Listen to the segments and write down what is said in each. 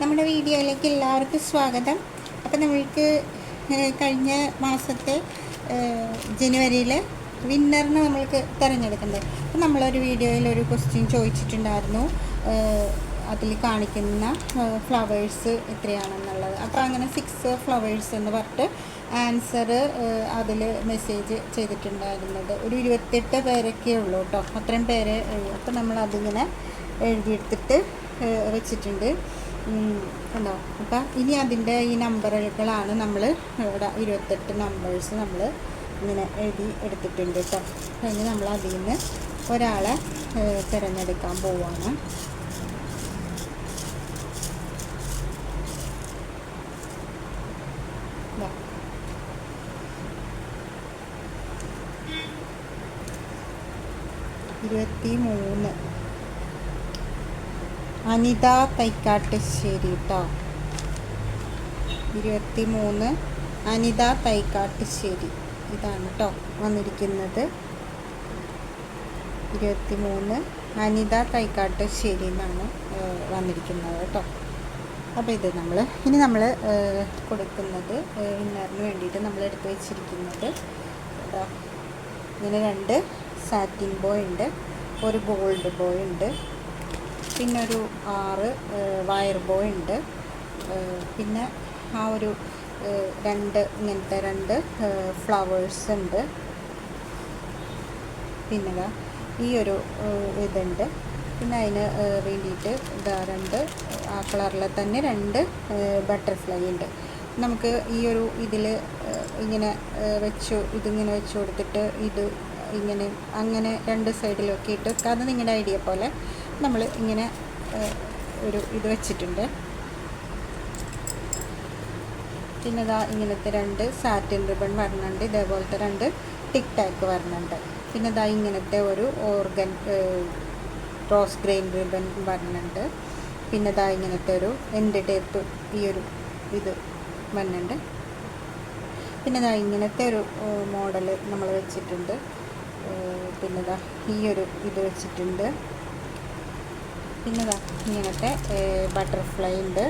നമ്മുടെ വീഡിയോയിലേക്ക് എല്ലാവർക്കും സ്വാഗതം. അപ്പോൾ നമ്മൾക്ക് കഴിഞ്ഞ മാസത്തെ ജനുവരിയിൽ വിന്നറിന് നമ്മൾക്ക് തിരഞ്ഞെടുക്കേണ്ടത് അപ്പോൾ നമ്മളൊരു വീഡിയോയിൽ ഒരു ക്വസ്റ്റ്യൻ ചോദിച്ചിട്ടുണ്ടായിരുന്നു. അതിൽ കാണിക്കുന്ന ഫ്ലവേഴ്സ് എത്രയാണെന്നുള്ളത്. അപ്പോൾ അങ്ങനെ സിക്സ് ഫ്ലവേഴ്സ് എന്ന് പറഞ്ഞിട്ട് ആൻസർ അതിൽ മെസ്സേജ് ചെയ്തിട്ടുണ്ടായിരുന്നത്. ഒരു ഇരുപത്തെട്ട് പേരൊക്കെ ഉള്ളൂ കേട്ടോ. അത്രയും പേര് അപ്പോൾ നമ്മളതിങ്ങനെ എഴുതിയെടുത്തിട്ട് വെച്ചിട്ടുണ്ട്. കണ്ടോ? അപ്പം ഇനി അതിന്റെ ഈ നമ്പറുകളാണ് നമ്മൾ ഇവിടെ ഇരുപത്തെട്ട് നമ്പേഴ്സ് നമ്മൾ ഇങ്ങനെ എഴുതി എടുത്തിട്ടുണ്ട് കേട്ടോ ഇനി നമ്മൾ അതിൽ നിന്ന് ഒരാളെ തിരഞ്ഞെടുക്കാൻ പോവാണ്. ഇരുപത്തി മൂന്ന് അനിത തൈക്കാട്ടുശ്ശേരി കേട്ടോ ഇരുപത്തി മൂന്ന് അനിത തൈക്കാട്ടുശ്ശേരി. ഇതാണ് കേട്ടോ വന്നിരിക്കുന്നത്. ഇരുപത്തി മൂന്ന് അനിത തൈക്കാട്ടുശ്ശേരി എന്നാണ് വന്നിരിക്കുന്നത് കേട്ടോ അപ്പോൾ ഇത് നമ്മൾ ഇനി നമ്മൾ കൊടുക്കുന്നത് ഇന്നറിന് വേണ്ടിയിട്ട് നമ്മൾ എടുത്ത് വെച്ചിരിക്കുന്നത്. കേട്ടോ ഇങ്ങനെ രണ്ട് സാറ്റിൻ ബോയ് ഉണ്ട് ഒരു ഗോൾഡ് ബോയ് ഉണ്ട് പിന്നെ ഒരു ആറ് വയർ ബോയ് ഉണ്ട്. പിന്നെ ആ ഒരു രണ്ട് ഇങ്ങനത്തെ രണ്ട് ഫ്ലവേഴ്സ് ഉണ്ട്. പിന്നെ ഈ ഒരു ഇതുണ്ട്. പിന്നെ അതിന് വേണ്ടിയിട്ട് ഇതാ രണ്ട് ആ കളറിൽ തന്നെ രണ്ട് ബട്ടർഫ്ലൈ ഉണ്ട്. നമുക്ക് ഈ ഒരു ഇതിൽ ഇങ്ങനെ വെച്ചു ഇതിങ്ങനെ വെച്ച് കൊടുത്തിട്ട് ഇത് ഇങ്ങനെ അങ്ങനെ രണ്ട് സൈഡിലൊക്കെ ഇട്ട് അത് നിങ്ങളുടെ ഐഡിയ പോലെ നമ്മൾ ഇങ്ങനെ ഒരു ഇത് വെച്ചിട്ടുണ്ട്. പിന്നെ ഇതാ ഇങ്ങനത്തെ രണ്ട് സാറ്റിൻ റിബൺ വരണുണ്ട് ഇതേപോലത്തെ രണ്ട് ടിക് ടാക്ക് വരണുണ്ട്. പിന്നെ ഇതാ ഇങ്ങനത്തെ ഒരു ഓർഗൻ റോസ് ഗ്രെയിൻ റിബൺ വരണുണ്ട്. പിന്നെ ഇതാ ഇങ്ങനത്തെ ഒരു എൻഡ് ടേപ്പ് ഈ ഒരു ഇത് വരണുണ്ട്. പിന്നെ ഇതാ ഇങ്ങനത്തെ ഒരു മോഡൽ നമ്മൾ വെച്ചിട്ടുണ്ട്. പിന്നെ ഇതാ ഈ ഒരു ഇത് വെച്ചിട്ടുണ്ട്. പിന്നെ ഇതാ ഇങ്ങനത്തെ ബട്ടർഫ്ലൈ ഉണ്ട്.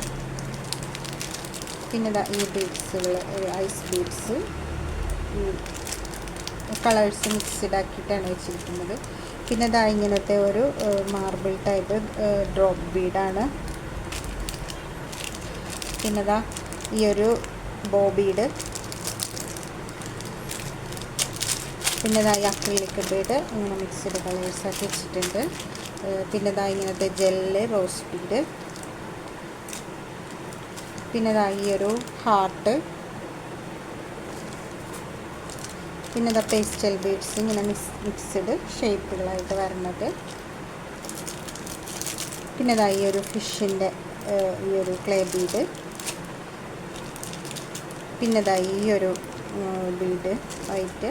പിന്നെ ഇതാ ഈ ബീഡ്സുകൾ ഐസ് ബീഡ്സ് കളേഴ്സ് മിക്സ്ഡ് ആക്കിയിട്ടാണ് വെച്ചിരിക്കുന്നത്. പിന്നെ ഇതാ ഇങ്ങനത്തെ ഒരു മാർബിൾ ടൈപ്പ് ഡ്രോപ്പ് ബീഡാണ് പിന്നെ ഇതാ ഈ ഒരു ബോബീഡ് പിന്നെ ഇതാ ഈ അക്രിലിക് ബീഡ് ഇങ്ങനെ മിക്സ്ഡ് കളേഴ്സ് ആക്കി വെച്ചിട്ടുണ്ട്. പിന്നെ ഇതാ ഇങ്ങനത്തെ ജെല്ല് റോസ് പീഡ് പിന്നെ ഇതാ ഈ ഒരു ഹാർട്ട്. പിന്നെ ഇതാ പേസ്റ്റൽ ബീഡ്സ് ഇങ്ങനെ മിക്സ് മിക്സ്ഡ് ഷേപ്പുകളായിട്ട് വരുന്നത് പിന്നെ ഇതാ ഈ ഒരു ഫിഷിന്റെ ഈ ഒരു ക്ലേ ബീഡ്. പിന്നെ ഇതാ ഈ ഒരു ബീഡ് വൈറ്റ്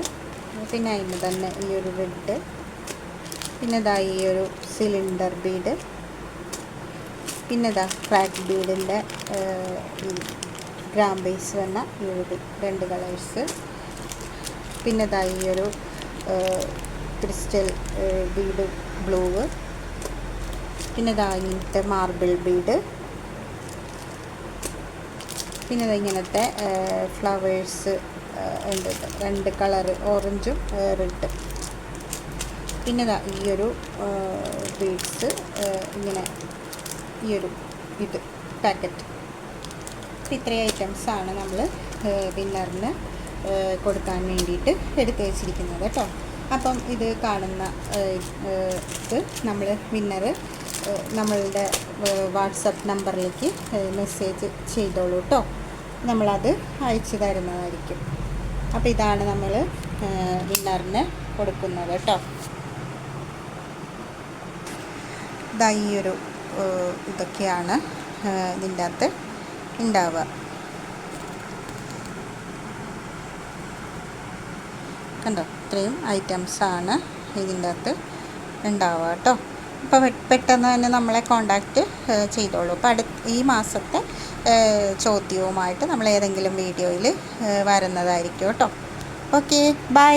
പിന്നെ അതിന് തന്നെ ഈ ഒരു റെഡ്. പിന്നെ ഇതാ ഈ ഒരു സിലിണ്ടർ ബീഡ് പിന്നെ ഇതാ ക്രാക്ക് ബീഡിന്റെ ഗ്രാം ബേസ് വന്ന ഈ ഒരു രണ്ട് കളേഴ്സ് പിന്നെ ഇതാ ഈ ഒരു ക്രിസ്റ്റൽ ബീഡ് ബ്ലൂവ് പിന്നെ ഇതാ ഇങ്ങനത്തെ മാർബിൾ ബീഡ് പിന്നെ ഇതാ ഇങ്ങനത്തെ ഫ്ലവേഴ്സ് ഉണ്ട് രണ്ട് കളറ് ഓറഞ്ചും റെഡ് പിന്നെ ഈ ഒരു ബീഡ്സ് ഇങ്ങനെ ഈ ഒരു ഇത് പാക്കറ്റ് ഇത്രയും ഐറ്റംസാണ് നമ്മൾ വിന്നറിന് കൊടുക്കാൻ വേണ്ടിയിട്ട് എടുത്തു വെച്ചിരിക്കുന്നത് കേട്ടോ. അപ്പം ഇത് കാണുന്ന ഇത് നമ്മൾ വിന്നറ് നമ്മളുടെ വാട്സപ്പ് നമ്പറിലേക്ക് മെസ്സേജ് ചെയ്തോളൂ കേട്ടോ. നമ്മളത് അയച്ചു തരുന്നതായിരിക്കും. അപ്പോൾ ഇതാണ് നമ്മൾ വിന്നറിന് കൊടുക്കുന്നത് കേട്ടോ. ഇതാ ഈ ഒരു ഇതൊക്കെയാണ് ഇതിന്റെ അകത്ത് ഉണ്ടാവുക കണ്ടോ? ഇത്രയും ഐറ്റംസാണ് ഇതിന്റെ അകത്ത് ഉണ്ടാവുക കേട്ടോ. അപ്പോൾ പെട്ടെന്ന് തന്നെ നമ്മളെ കോണ്ടാക്റ്റ് ചെയ്തോളൂ. അപ്പോൾ അടുത്ത ഈ മാസത്തെ ചോദ്യവുമായിട്ട് നമ്മൾ ഏതെങ്കിലും വീഡിയോയിൽ വരുന്നതായിരിക്കും കേട്ടോ. Okay bye.